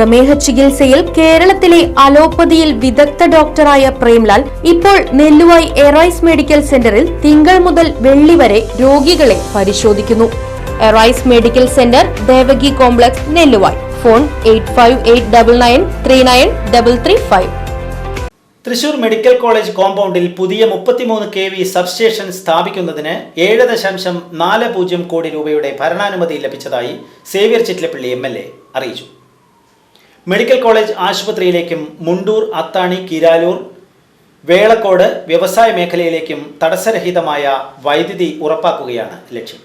പ്രമേഹ ചികിത്സയിൽ കേരളത്തിലെ അലോപ്പതിയിൽ വിദഗ്ധ ഡോക്ടറായ പ്രേംലാൽ ഇപ്പോൾ നെല്ലുവായി എറൈസ് മെഡിക്കൽ സെന്ററിൽ തിങ്കൾ മുതൽ വെള്ളി വരെ രോഗികളെ പരിശോധിക്കുന്നു. Arise medical centre Devaki complex Nelluvayi. Phone eight Thrissur medical college കോമ്പൗണ്ടിൽ പുതിയ മുപ്പത്തിമൂന്ന് കെ വി സബ്സ്റ്റേഷൻ സ്ഥാപിക്കുന്നതിന് ഏഴ് ദശാംശം നാല് പൂജ്യം കോടി രൂപയുടെ ഭരണാനുമതി ലഭിച്ചതായി Xavier Chittilappilly M L A അറിയിച്ചു. മെഡിക്കൽ കോളേജ് ആശുപത്രിയിലേക്കും മുണ്ടൂർ അത്താണി കിരാലൂർ വേളക്കോട് വ്യവസായ മേഖലയിലേക്കും തടസ്സരഹിതമായ വൈദ്യുതി ഉറപ്പാക്കുകയാണ് ലക്ഷ്യം.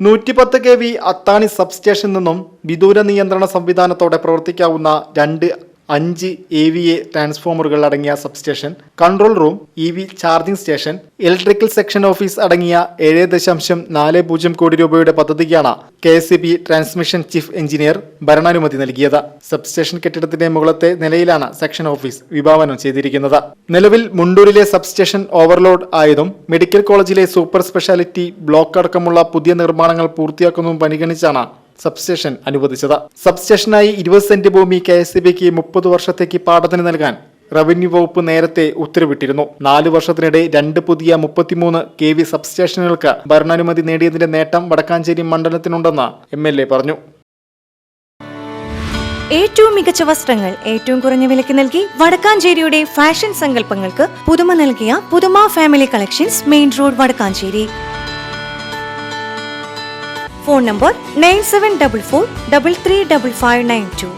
നൂറ്റിപ്പത്ത് കെ വി അത്താണി സബ്സ്റ്റേഷനിൽ നിന്നും വിദൂര നിയന്ത്രണ സംവിധാനത്തോടെ പ്രവർത്തിക്കാവുന്ന രണ്ട് അഞ്ച് എ വി എ ട്രാൻസ്ഫോമറുകൾ അടങ്ങിയ substation control room E V charging station electrical section office അടങ്ങിയ ഏഴ് ദശാംശം നാല് പൂജ്യം കോടി രൂപയുടെ പദ്ധതിക്കാണ് K S B transmission chief engineer ഭരണാനുമതി നൽകിയത്. സബ്സ്റ്റേഷൻ കെട്ടിടത്തിന്റെ മുകളത്തെ നിലയിലാണ് സെക്ഷൻ ഓഫീസ് വിഭാവനം ചെയ്തിരിക്കുന്നത്. നിലവിൽ മുണ്ടൂരിലെ സബ്സ്റ്റേഷൻ ഓവർലോഡ് ആയതും മെഡിക്കൽ കോളേജിലെ സൂപ്പർ സ്പെഷ്യാലിറ്റി ബ്ലോക്ക് അടക്കമുള്ള പുതിയ നിർമ്മാണങ്ങൾ പൂർത്തിയാക്കുന്നതും പരിഗണിച്ചാണ് സബ്സ്റ്റേഷൻ അനുവദിച്ചത്. സബ്സ്റ്റേഷനായി ഇരുപത് സെന്റ് ഭൂമി കെ എസ് ബിക്ക് മുപ്പത് വർഷത്തേക്ക് പാട്ടത്തിന് നൽകാൻ റവന്യൂ വകുപ്പ് നേരത്തെ ഉത്തരവിട്ടിരുന്നു. നാല് വർഷത്തിനിടെ രണ്ട് പുതിയ മുപ്പത്തിമൂന്ന് കെ വി സബ്സ്റ്റേഷനുകൾക്ക് ഭരണാനുമതി നേടിയതിന്റെ നേട്ടം വടക്കാഞ്ചേരി മണ്ഡലത്തിനുണ്ടെന്ന് എം എൽ എ പറഞ്ഞു. ഏറ്റവും മികച്ച വസ്ത്രങ്ങൾ ഏറ്റവും കുറഞ്ഞ വിലയ്ക്ക് നൽകി വടക്കാഞ്ചേരിയുടെ ഫാഷൻ സങ്കല്പങ്ങൾക്ക് പുതുമ നൽകിയ Puthuma family collections main road Vadakkanchery. Phone number nine seven double four double three double five nine two.